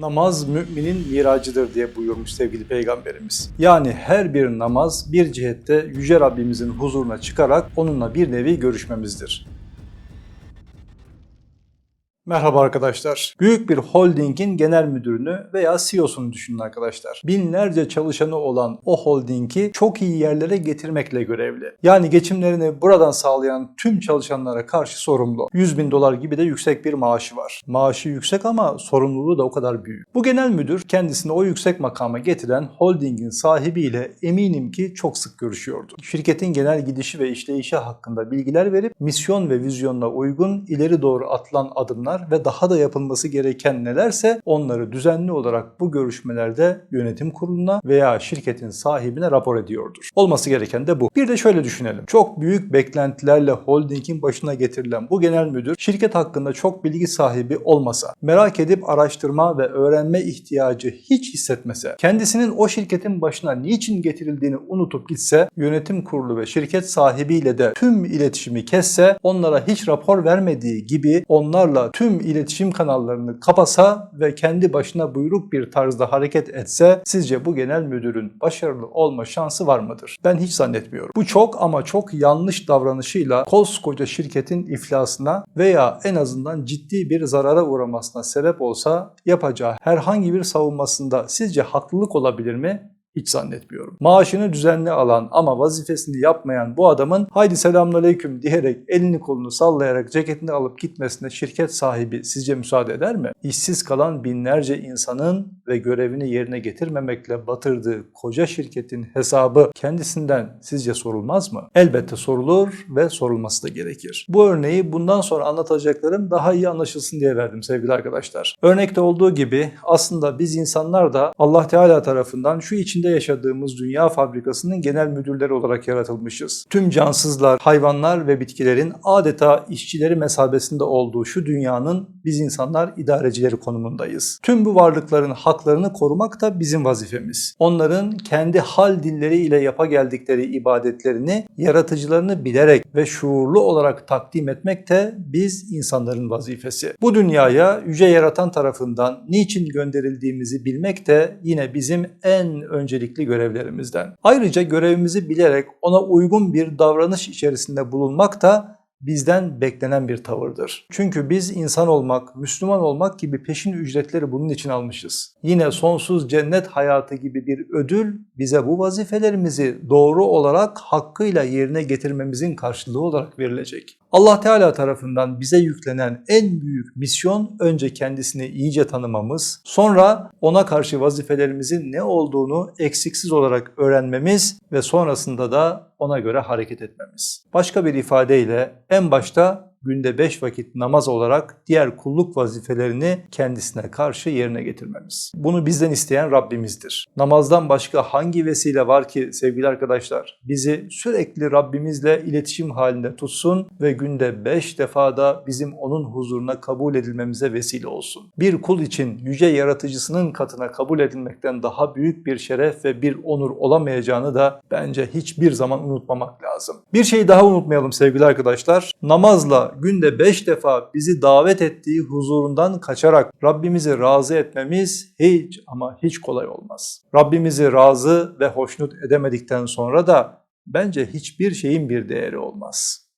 Namaz müminin miracıdır diye buyurmuş sevgili peygamberimiz. Yani her bir namaz bir cihette Yüce Rabbimizin huzuruna çıkarak onunla bir nevi görüşmemizdir. Merhaba arkadaşlar. Büyük bir holdingin genel müdürünü veya CEO'sunu düşünün arkadaşlar. Binlerce çalışanı olan o holdingi çok iyi yerlere getirmekle görevli. Yani geçimlerini buradan sağlayan tüm çalışanlara karşı sorumlu. 100 bin dolar gibi de yüksek bir maaşı var. Maaşı yüksek ama sorumluluğu da o kadar büyük. Bu genel müdür kendisini o yüksek makama getiren holdingin sahibiyle eminim ki çok sık görüşüyordu. Şirketin genel gidişi ve işleyişi hakkında bilgiler verip misyon ve vizyonuna uygun ileri doğru atılan adımlar ve daha da yapılması gereken nelerse onları düzenli olarak bu görüşmelerde yönetim kuruluna veya şirketin sahibine rapor ediyordur. Olması gereken de bu. Bir de şöyle düşünelim. Çok büyük beklentilerle holdingin başına getirilen bu genel müdür şirket hakkında çok bilgi sahibi olmasa, merak edip araştırma ve öğrenme ihtiyacı hiç hissetmese, kendisinin o şirketin başına niçin getirildiğini unutup gitse, yönetim kurulu ve şirket sahibiyle de tüm iletişimi kesse, onlara hiç rapor vermediği gibi onlarla tüm iletişim kanallarını kapasa ve kendi başına buyruk bir tarzda hareket etse sizce bu genel müdürün başarılı olma şansı var mıdır? Ben hiç zannetmiyorum. Bu çok ama çok yanlış davranışıyla koskoca şirketin iflasına veya en azından ciddi bir zarara uğramasına sebep olsa yapacağı herhangi bir savunmasında sizce haklılık olabilir mi? Hiç zannetmiyorum. Maaşını düzenli alan ama vazifesini yapmayan bu adamın haydi selamünaleyküm diyerek elini kolunu sallayarak ceketini alıp gitmesine şirket sahibi sizce müsaade eder mi? İşsiz kalan binlerce insanın ve görevini yerine getirmemekle batırdığı koca şirketin hesabı kendisinden sizce sorulmaz mı? Elbette sorulur ve sorulması da gerekir. Bu örneği bundan sonra anlatacaklarım daha iyi anlaşılsın diye verdim sevgili arkadaşlar. Örnekte olduğu gibi aslında biz insanlar da Allah Teala tarafından şu için içinde yaşadığımız dünya fabrikasının genel müdürleri olarak yaratılmışız. Tüm cansızlar, hayvanlar ve bitkilerin adeta işçileri mesabesinde olduğu şu dünyanın biz insanlar idarecileri konumundayız. Tüm bu varlıkların haklarını korumak da bizim vazifemiz. Onların kendi hal dilleriyle yapa geldikleri ibadetlerini yaratıcılarını bilerek ve şuurlu olarak takdim etmek de biz insanların vazifesi. Bu dünyaya yüce yaratan tarafından niçin gönderildiğimizi bilmek de yine bizim en öncelikli görevlerimizden. Ayrıca görevimizi bilerek ona uygun bir davranış içerisinde bulunmak da bizden beklenen bir tavırdır. Çünkü biz insan olmak, Müslüman olmak gibi peşin ücretleri bunun için almışız. Yine sonsuz cennet hayatı gibi bir ödül bize bu vazifelerimizi doğru olarak hakkıyla yerine getirmemizin karşılığı olarak verilecek. Allah Teala tarafından bize yüklenen en büyük misyon önce kendisini iyice tanımamız, sonra ona karşı vazifelerimizin ne olduğunu eksiksiz olarak öğrenmemiz ve sonrasında da ona göre hareket etmemiz. Başka bir ifadeyle en başta günde 5 vakit namaz olarak diğer kulluk vazifelerini kendisine karşı yerine getirmemiz. Bunu bizden isteyen Rabbimizdir. Namazdan başka hangi vesile var ki sevgili arkadaşlar bizi sürekli Rabbimizle iletişim halinde tutsun ve günde 5 defada bizim onun huzuruna kabul edilmemize vesile olsun. Bir kul için yüce yaratıcısının katına kabul edilmekten daha büyük bir şeref ve bir onur olamayacağını da bence hiçbir zaman unutmamak lazım. Bir şeyi daha unutmayalım sevgili arkadaşlar. Namazla günde beş defa bizi davet ettiği huzurundan kaçarak Rabbimizi razı etmemiz hiç ama hiç kolay olmaz. Rabbimizi razı ve hoşnut edemedikten sonra da bence hiçbir şeyin bir değeri olmaz.